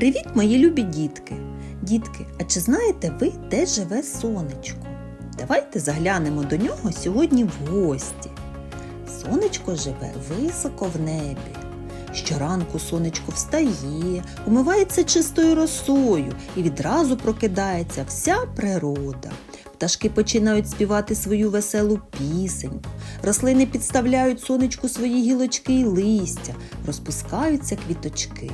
Привіт, мої любі дітки! Дітки, а чи знаєте ви, де живе сонечко? Давайте заглянемо до нього сьогодні в гості. Сонечко живе високо в небі. Щоранку сонечко встає, умивається чистою росою і відразу прокидається вся природа. Пташки починають співати свою веселу пісеньку, рослини підставляють сонечку свої гілочки і листя, розпускаються квіточки.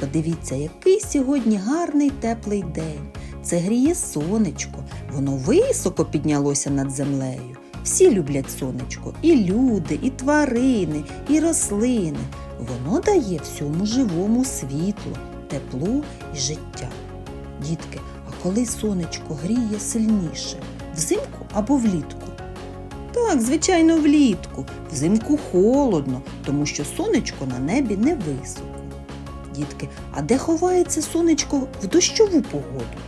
Подивіться, який сьогодні гарний теплий день. Це гріє сонечко, воно високо піднялося над землею. Всі люблять сонечко, і люди, і тварини, і рослини. Воно дає всьому живому світло, тепло і життя. Дітки, а коли сонечко гріє сильніше, взимку або влітку? Так, звичайно, влітку. Взимку холодно, тому що сонечко на небі не високо. Дітки, а де ховається сонечко в дощову погоду?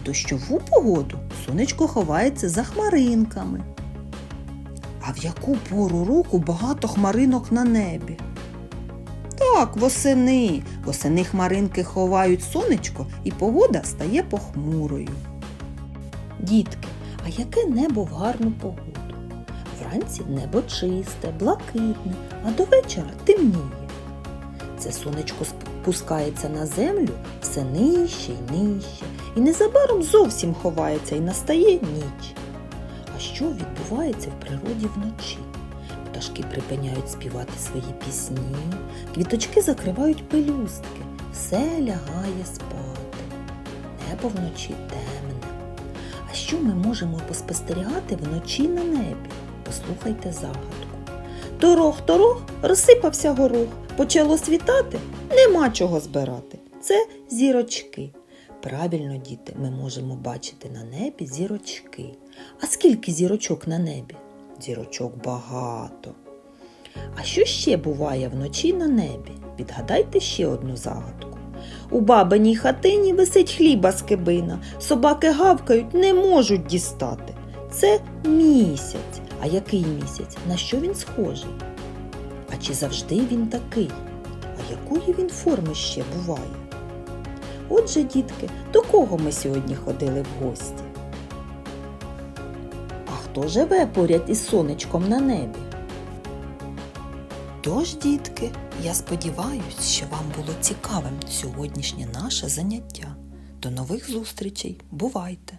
В дощову погоду сонечко ховається за хмаринками. А в яку пору року багато хмаринок на небі? Так, восени. Восени хмаринки ховають сонечко і погода стає похмурою. Дітки, а яке небо в гарну погоду? Вранці небо чисте, блакитне, а до вечора темніє. Це сонечко спускається на землю все нижче й нижче, і незабаром зовсім ховається і настає ніч. А що відбувається в природі вночі? Пташки припиняють співати свої пісні, квіточки закривають пелюстки, все лягає спати. Небо вночі темне. А що ми можемо поспостерігати вночі на небі? Послухайте загадку. Торох, торох, розсипався горох. Почало світати, нема чого збирати. Це зірочки. Правильно, діти, ми можемо бачити на небі зірочки. А скільки зірочок на небі? Зірочок багато. А що ще буває вночі на небі? Відгадайте ще одну загадку. У бабиній хатині висить хліба скибина, собаки гавкають, не можуть дістати. Це місяць. А який місяць? На що він схожий? Чи завжди він такий? А якої він форми ще буває? Отже, дітки, до кого ми сьогодні ходили в гості? А хто живе поряд із сонечком на небі? Тож, дітки, я сподіваюся, що вам було цікавим сьогоднішнє наше заняття. До нових зустрічей. Бувайте!